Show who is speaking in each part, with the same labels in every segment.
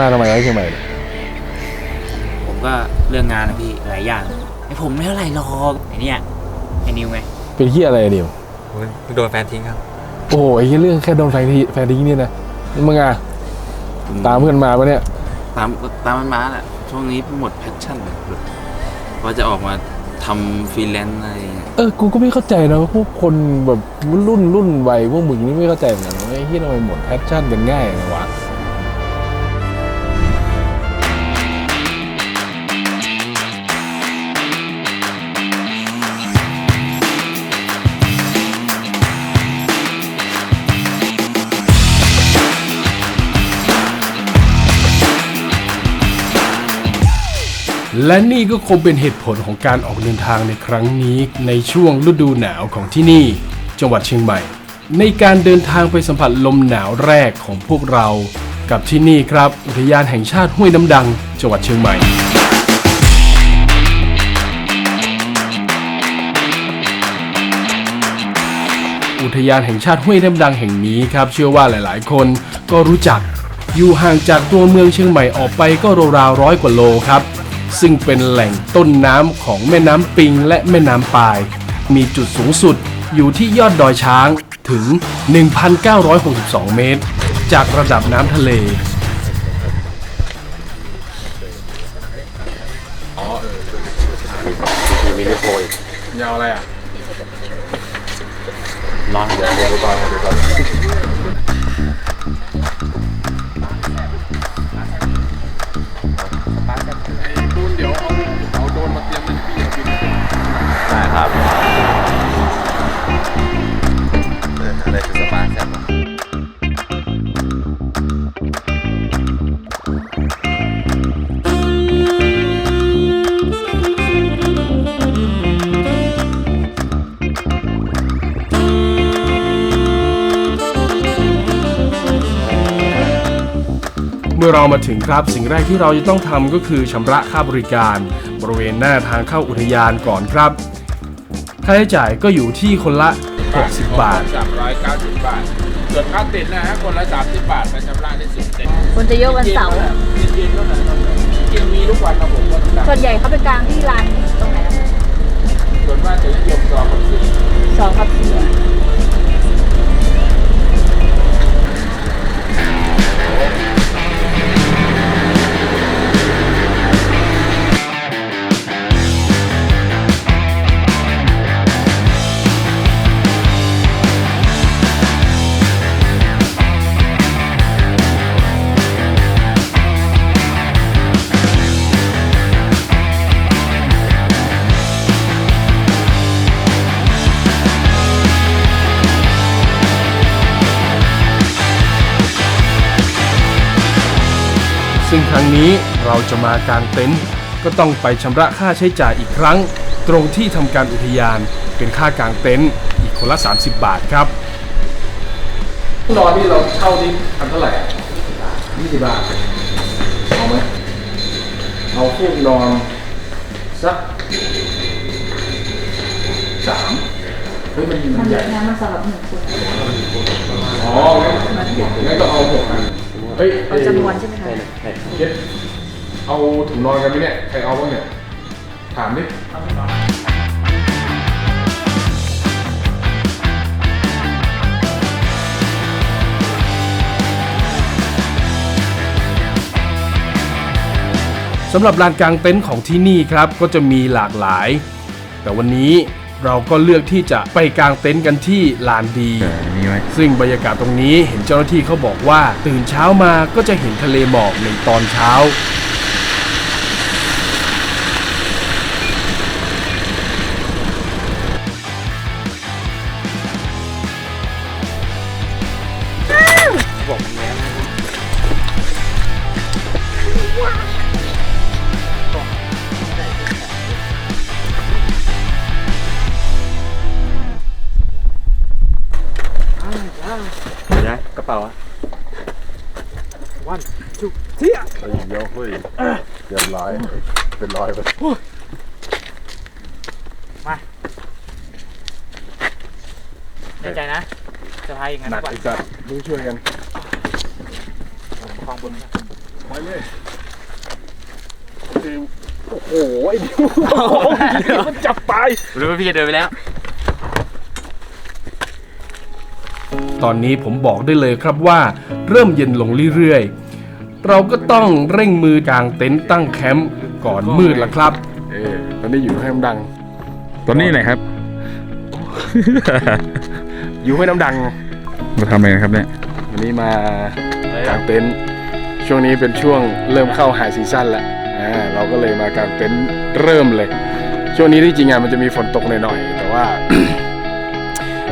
Speaker 1: มาทำไมวะเชียงใหม่เนี่ย
Speaker 2: ผมก็เรื่องงานนะพี่หลายอย่างไอ้ผมไม่เท่าไหร่หรอกไอ้เนี่ยไอ้นิวไง
Speaker 1: เป็นที่อะไรอะนิว
Speaker 3: โดนแฟนทิ้งครับ
Speaker 1: โอ้โหไอ้เหี้ยเรื่องแค่โดนแฟนทีแฟนทิ้งเนี่ยนะมึงอะตามเพื่อนมาปะเนี่ย
Speaker 4: ตามตามมันมาแหละช่วงนี้หมดแพชชั่นแบบว่าจะออกมาทำฟรีแลนซ์อะไรอย่างเงี้ย
Speaker 1: เออกูก็ไม่เข้าใจนะว่าพวกคนแบบรุ่นรุ่นวัยพวกมึงนี่ไม่เข้าใจเหมือนกันว่าไอ้ที่ทำไมหมดแพชชั่นกันง่ายนะวะ และนี่ก็คงเป็นเหตุผลของการออกเดินทางในครั้งนี้ ในช่วงฤดูหนาวของที่นี่ จังหวัดเชียงใหม่ ในการเดินทางไปสัมผัสลมหนาวแรกของพวกเรา กับที่นี่ครับ อุทยานแห่งชาติห้วยน้ำดัง จังหวัดเชียงใหม่อุทยานแห่งชาติห้วยน้ำดังแห่งนี้ครับเชื่อว่าหลาย ๆ คนก็รู้จัก อยู่ห่างจากตัวเมืองเชียงใหม่ออกไปก็ราวๆร้อยกว่าโลครับ ซึ่งเป็นแหล่งต้นน้ำของแม่น้ำปิงและแม่น้ำปาย มีจุดสูงสุดอยู่ที่ยอดดอยช้างถึง 1,962 เมตร จากระดับน้ำทะเลยาวอะไรอะ
Speaker 4: ร้อนเดี๋ยวเดี๋ยวก่อนเดี๋ยวก่อน
Speaker 1: ดูน มื่
Speaker 4: อ
Speaker 1: เรามาถึงครับสิ่งแรกที่เราจะต้องทำก็คือชำระค่าบริการ บริเวณหน้าทางเข้าอุทยานก่อนครับ ค่าใช้จ่ายก็อยู่ที่คนละ 60 บาท
Speaker 5: สามร้อยเก้าสิบบาท ส่วนค่าติดนะฮะคนละสามสิบบาทมาชำระได้สิบเต็ม
Speaker 6: คนจะเยอะวันเสาร์
Speaker 5: เย็นๆเท่านั้นครับกินมีทุกวันครับผมก็ต้อง
Speaker 6: ส่วนใหญ่เขาไปกลางที่ลานตรงไหนนะ
Speaker 5: ส่วนมากจะนิยมซองกับสี่
Speaker 6: สองกับสี่
Speaker 1: งครั้งนี้เราจะมากางเต็นท์ก็ต้องไปชำระค่าใช้จ่ายอีกครั้ง ตรงที่ทำการอุทยานเป็นค่ากางเต็นท์อีกคนละ 30 บาทครับนอนที่เราเช่าที่พันเท่าไหร่ยี่สิบบาทเอาไหมเอาฟูกนอนสักสามเฮ้ยมันมั
Speaker 6: มันน
Speaker 1: ให
Speaker 6: เย
Speaker 1: ญ่
Speaker 6: อะนะมันสำหรับหนึ่งคน
Speaker 1: อ๋องั้นงั้นก็เอาหกอัน เฮ้ย
Speaker 6: เอาจำนวนใช่ไหมคะ
Speaker 1: เย็ดเอาถุงนอนกันไหมเนี่ย ใครเอาบ้างเนี่ย ถามดิสำหรับลานกลางเต็นท์ของที่นี่ครับ ก็จะมีหลากหลาย แต่วันนี้ เราก็เลือกที่จะไปกางเต็นท์กันที่ลานดี
Speaker 3: มีไหม
Speaker 1: ซึ่งบรรยากาศตรงนี้เห็นเจ้าหน้าที่เขาบอกว่า ตื่นเช้ามาก็จะเห็นทะเลหมอกในตอนเช้า
Speaker 3: นะกระเป๋าอะ
Speaker 1: เฮ้ยเดี๋ยวเฮ้ยเรียบร้อยเป็นร้อยไป
Speaker 2: ในใจนะ จะพายอย่างนั้น
Speaker 1: หนั
Speaker 2: ทุ
Speaker 1: ก
Speaker 2: กวัน
Speaker 1: อีกจัดต้องช่วยกัน
Speaker 2: คลองบนนะ
Speaker 1: ไปเลยโอ้โหไอ้ดิวมันจับไป
Speaker 2: รู้ว่าพี่จะเดินไปแล้ว
Speaker 1: ตอนนี้ผมบอกได้เลยครับว่า เริ่มเย็นลงเรื่อยๆ เราก็ต้องเร่งมือกางเต็นท์ตั้งแคมป์ก่อนมืดละครับ เออตอนนี้อยู่ให้น้ำดัง
Speaker 5: ตอนนี้ไหนครับ
Speaker 1: อยู่ให้น้ำดัง
Speaker 5: มาทำอะไรนะครับเนี่ย
Speaker 1: วันนี้มากางเต็นท์ช่วงนี้เป็นช่วงเริ่มเข้าไฮซีซั่นแล้วอ่าเราก็เลยมากางเต็นท์เริ่มเลย ช่วงนี้ที่จริงอะมันจะมีฝนตกหน่อยๆแต่ว่า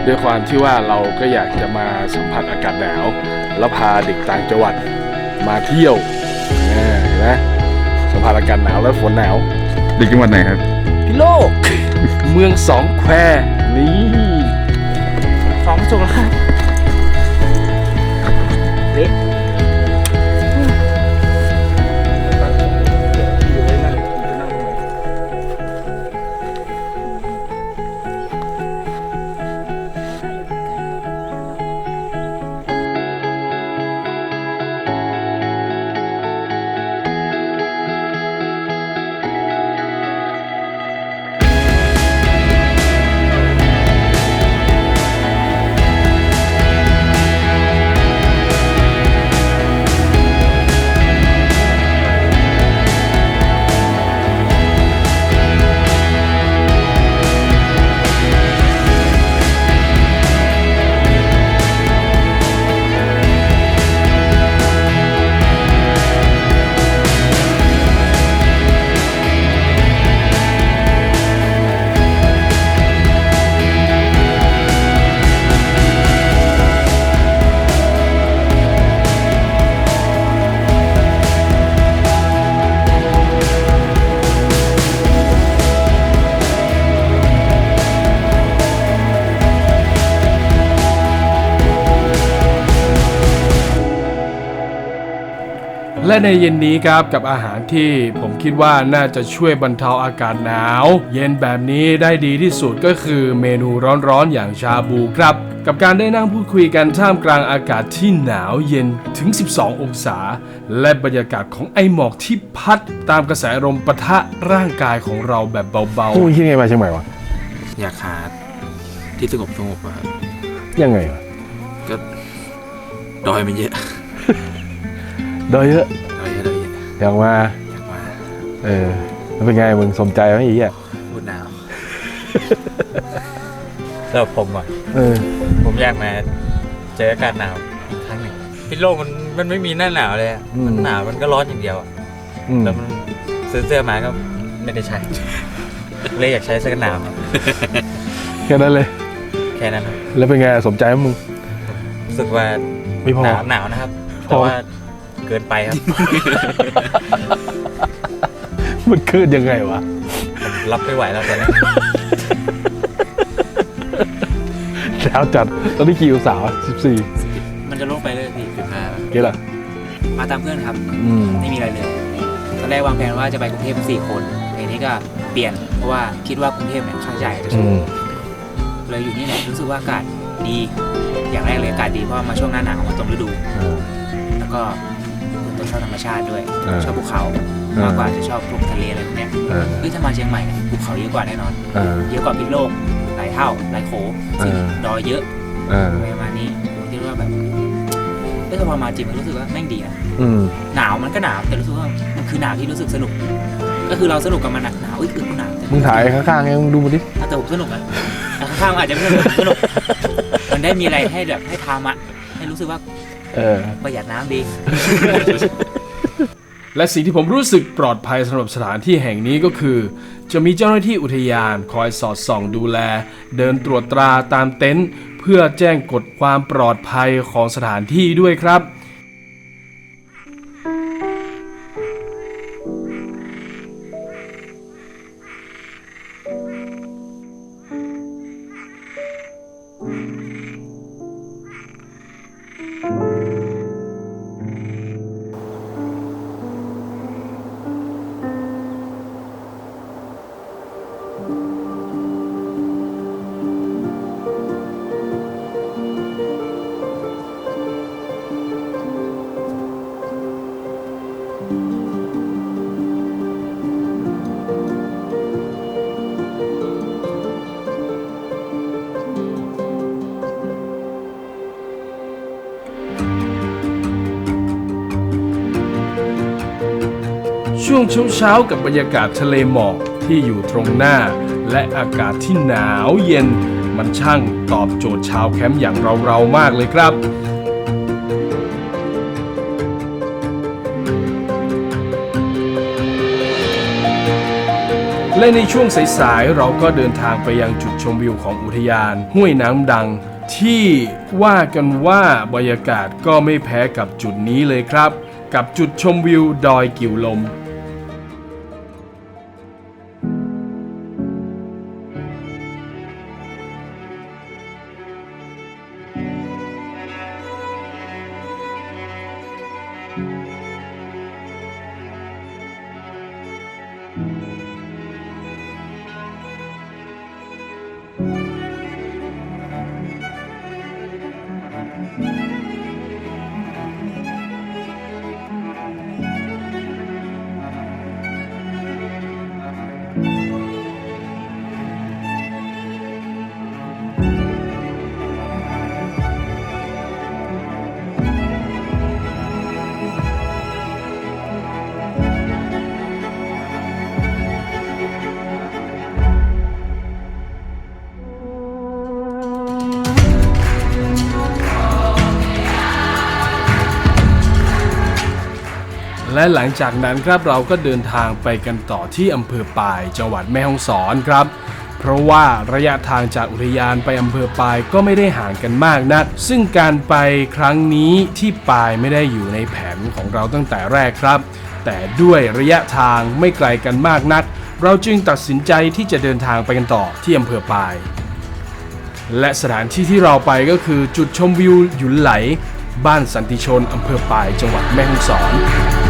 Speaker 1: ด้วยความที่ว่าเราก็อยากจะมาสัมผัสอากาศหนาว แล้วพาเด็กต่างจังหวัดมาเที่ยวอ่าเห็นไหมสัมผัสอากาศหนาวและฝนหนาว
Speaker 5: เด็กจังหวัดไหนครับ
Speaker 1: พิโลก เมืองสองแควนี่
Speaker 2: สองจุกแล้วครับ
Speaker 1: และในเย็นนี้ครับกับอาหารที่ผมคิดว่าน่าจะช่วยบรรเทาอากาศหนาว เย็นแบบนี้ได้ดีที่สุดก็คือเมนูร้อนๆอย่างชาบูครับกับการได้นั่งพูดคุยกันท่ามกลางอากาศที่หนาวเย็นถึง 12 องศา และบรรยากาศของไอหมอกที่พัดตามกระแสลมปะทะร่างกายของเราแบบเบา
Speaker 7: พวกมึงคิดไงมาเชียงใหม่วะ
Speaker 4: อยากหาที่สงบสงบอะครับ
Speaker 7: ยังไงวะ
Speaker 4: ก็ดอยมันเยอะ
Speaker 7: โดยเยอะ
Speaker 4: ดอยเยอะดอยเยอะ
Speaker 7: อยากมา
Speaker 4: อยากมา
Speaker 7: เออแล้วเป็นไงมึงสมใจไหมไอีอะ
Speaker 4: พูดหนาว
Speaker 3: สำหรับผมอะ
Speaker 7: เออ
Speaker 3: ผมอยากมาเจออากาศหนาวอีกครั้งหนึ่งพิษโลกมันมันไม่มีหน้าหนาวเลยอะ
Speaker 7: อืม
Speaker 3: มันหนาวมันก็ร้อนอย่างเดียวอะ
Speaker 7: อืม
Speaker 3: แล้วมันซื้อเสื้อมาก็ไม่ได้ใช้ เลยอยากใช้เสื้อกันหนาว
Speaker 7: แค่นั้นเลย
Speaker 3: แค่นั้นครับ
Speaker 7: แล้วเป็นไงสมใจไหมมึง
Speaker 3: รู้สึกว่า
Speaker 7: ไม่พอ
Speaker 3: หนาวหนาวนะครับ
Speaker 7: พอ
Speaker 3: แต่ว่าเกินไปครับ
Speaker 7: มันขึ้นยังไงวะ
Speaker 3: ผมรับไม่ไหวแล้วตอนนี้
Speaker 7: แล้วจัดตอนนี้กี่องศาสิบสี่
Speaker 2: มันจะลงไปเลยพี่
Speaker 4: สิบห้า
Speaker 7: เกี่ยล่ะ
Speaker 2: มาตามเพื่อนครับ
Speaker 7: อืม
Speaker 2: ไม่มีอะไรเลยตอนแรกวางแผนว่าจะไปกรุงเทพเป็นสี่คนแต่ทีนี้ก็เปลี่ยนเพราะว่าคิดว่ากรุงเทพเนี่ยค่าใช้จ่ายจะ
Speaker 7: อื
Speaker 2: สูง
Speaker 7: ม
Speaker 2: เลยอยู่นี่แหละรู้สึกว่าอากาศดี อย่างแรกเลยอากาศดีเพราะว่ามาช่วงหน้าหนาวมาตรงฤดู
Speaker 7: เออ
Speaker 2: แล้วก็เป็นตัว ชอบธรรมชาติด้วย
Speaker 7: เออ
Speaker 2: ชอบภูเขา
Speaker 7: เออ
Speaker 2: มากกว่าจะชอบพวกทะเลอะไรพวกเนี้ย
Speaker 7: เออ
Speaker 2: เฮ้ยถ้ามาเชียงใหม่เนี่ยภูเขาเยอะกว่าแน่นอน
Speaker 7: เออ
Speaker 2: เยอะกว่าพิษโลกหลายเท่าหลายโข
Speaker 7: เออ
Speaker 2: ดอยเยอะ
Speaker 7: เออ
Speaker 2: อะไรประมาณนี้ผมคิดว่าแบบเอ้ยถ้าพอมาจริงมันรู้สึกว่าแม่งดีนะ
Speaker 7: อืม
Speaker 2: หนาวมันก็หนาวแต่รู้สึกว่ามันคือหนาวที่รู้สึกสนุก ก็คือเราสนุกกับมันอะหนาวเอ้ยคือกูหนาวแต่
Speaker 7: มึงถ่ายข้างๆไงมึงดูมาดิ
Speaker 2: แต่ผมสนุกอะแต่ข้างๆมันอาจจะไม่สนุกสนุกมันได้มีอะไรให้แบบให้ทำอะให้รู้สึกว่า
Speaker 7: เออ
Speaker 2: ประหยัดน้ำดี
Speaker 1: และสิ่งที่ผมรู้สึกปลอดภัยสำหรับสถานที่แห่งนี้ก็คือ จะมีเจ้าหน้าที่อุทยานคอยสอดส่องดูแล เดินตรวจตราตามเต็นท์เพื่อแจ้งกฎความปลอดภัยของสถานที่ด้วยครับ วงเช้าๆกับบรรยากาศทะเลหมอกที่อยู่ตรงหน้า และอากาศที่หนาวเย็น มันช่างตอบโจทย์ชาวแคมป์อย่างเราๆมากเลยครับและในช่วงสายๆเราก็เดินทางไปยังจุดชมวิวของอุทยานห้วยน้ำดัง ที่ว่ากันว่าบรรยากาศก็ไม่แพ้กับจุดนี้เลยครับ กับจุดชมวิวดอยกิ่วลม และหลังจากนั้นครับเราก็เดินทางไปกันต่อที่อำเภอปายจังหวัดแม่ฮ่องสอนครับ เพราะว่าระยะทางจากอุทยานไปอำเภอปายก็ไม่ได้ห่างกันมากนัก ซึ่งการไปครั้งนี้ที่ปายไม่ได้อยู่ในแผนของเราตั้งแต่แรกครับ แต่ด้วยระยะทางไม่ไกลกันมากนัก เราจึงตัดสินใจที่จะเดินทางไปกันต่อที่อำเภอปาย และสถานที่ที่เราไปก็คือจุดชมวิวหยุนไหล บ้านสันติชนอำเภอปายจังหวัดแม่ฮ่องสอน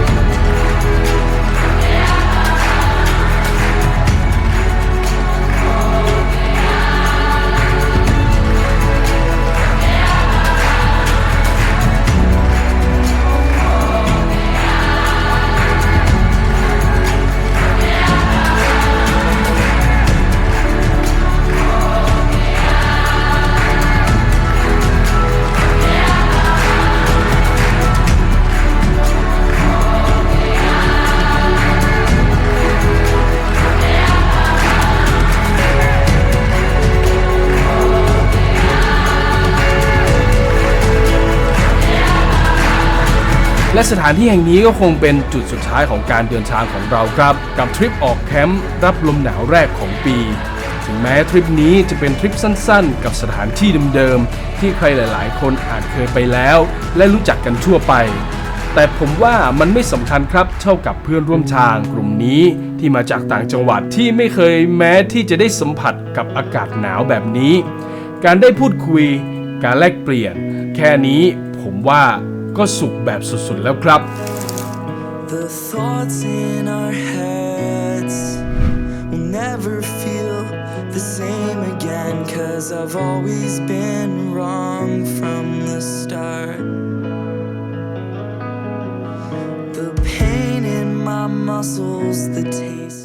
Speaker 1: และสถานที่แห่งนี้ก็คงเป็นจุดสุดท้ายของการเดินทางของเราครับกับทริปออกแคมป์รับลมหนาวแรกของปี ถึงแม้ทริปนี้จะเป็นทริปสั้นๆ กับสถานที่เดิมๆที่ใครหลาย ๆ คนอาจเคยไปแล้ว และรู้จักกันทั่วไปแต่ผมว่ามันไม่สำคัญครับเท่ากับเพื่อนร่วมทางกลุ่มนี้ที่มาจากต่างจังหวัดที่ไม่เคยแม้ที่จะได้สัมผัสกับอากาศหนาวแบบนี้ การได้พูดคุย การแลกเปลี่ยน แค่นี้ผมว่า ก็สุขแบบสุดๆแล้วครับ
Speaker 8: The thoughts in our heads will never feel the same again. Cause I've always been wrong from the start. The pain in my muscles, the taste.